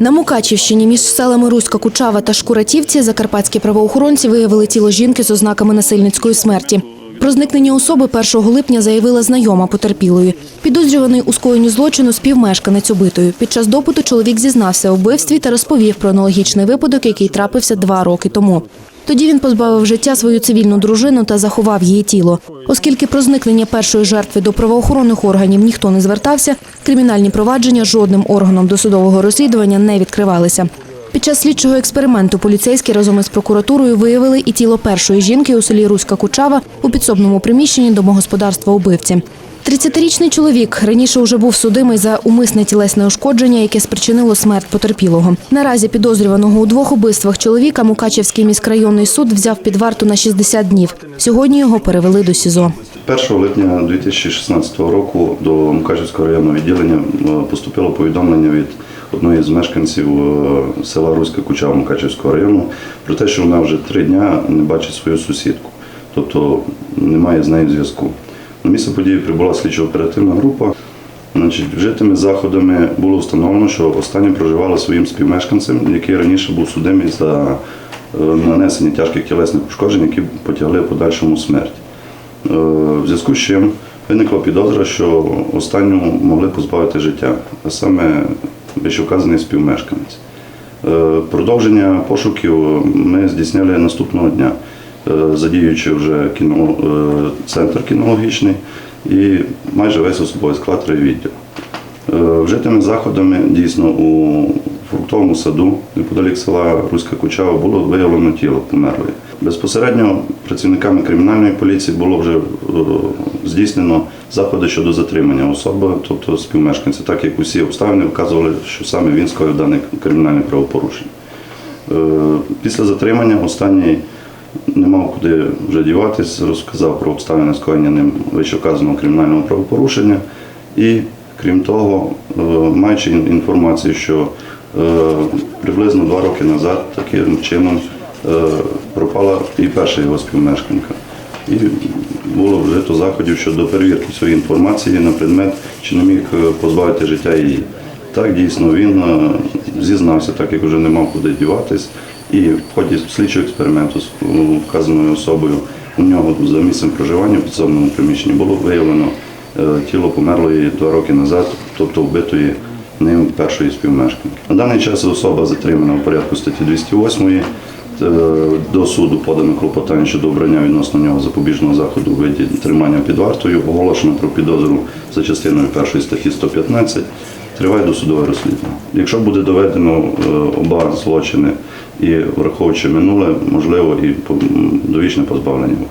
На Мукачівщині між селами Руська Кучава та Шкуратівці закарпатські правоохоронці виявили тіло жінки з ознаками насильницької смерті. Про зникнення особи 1 липня заявила знайома потерпілої. Підозрюваний у скоєнні злочину співмешканець убитою. Під час допиту чоловік зізнався у вбивстві та розповів про аналогічний випадок, який трапився два роки тому. Тоді він позбавив життя свою цивільну дружину та заховав її тіло. Оскільки про зникнення першої жертви до правоохоронних органів ніхто не звертався, кримінальні провадження жодним органом досудового розслідування не відкривалися. Під час слідчого експерименту поліцейські разом із прокуратурою виявили і тіло першої жінки у селі Руська Кучава у підсобному приміщенні домогосподарства убивці. 30-річний чоловік раніше уже був судимий за умисне тілесне ушкодження, яке спричинило смерть потерпілого. Наразі підозрюваного у двох убивствах чоловіка Мукачевський міськрайонний суд взяв під варту на 60 днів. Сьогодні його перевели до село. 1 липня 2016 року до Мукачівського районного відділення е, поступило повідомлення від одної з мешканців е, села Руська Кучава Мукачівського району про те, що вона вже три дня не бачить свою сусідку, тобто немає з нею зв'язку. На місце події прибула слідчо-оперативна група. Значить, вжитими заходами було встановлено, що остання проживала своїм співмешканцем, який раніше був судимий за е, нанесення тяжких тілесних ушкоджень, які потягли подальшому смерть. Е, В зв'язку з чим виникла підозра, що останню могли позбавити життя, а саме вищевказаний співмешканець. Е, Продовження пошуків ми здійсняли наступного дня, е, задіючи вже кіно, е, центр кінологічний і майже весь особовий склад відділ. Е, Вжитими заходами дійсно у фруктовому саду неподалік села Руська Кучава було виявлено тіло померлої. Безпосередньо працівниками кримінальної поліції було вже здійснено заходи щодо затримання особи, тобто співмешканця, так як усі обставини вказували, що саме він скоїв дане кримінальне правопорушення. Після затримання останній не мав куди вже діватись, розказав про обставини скоєння ним вищевказаного кримінального правопорушення. І крім того, е, маючи інформацію, що е, приблизно два роки назад таким чином е, пропала і перша його співмешканка. І було вжито заходів щодо перевірки цієї інформації на предмет, чи не міг позбавити життя її. Так, дійсно, він зізнався, так як вже не мав куди діватись. І в ході слідчого експерименту з е, вказаною особою у нього за місцем проживання в підсобному приміщенні було виявлено е, тіло померлої два роки назад, тобто вбитої ним першої співмешканки. На даний час особа затримана в порядку статті 208 Е, До суду подано клопотання щодо обрання відносно нього запобіжного заходу у виді тримання під вартою, оголошено про підозру за частиною першої статті 115. Триває досудове розслідування. Якщо буде доведено е, оба злочини і враховуючи минуле, можливо, і довічне позбавлення волі.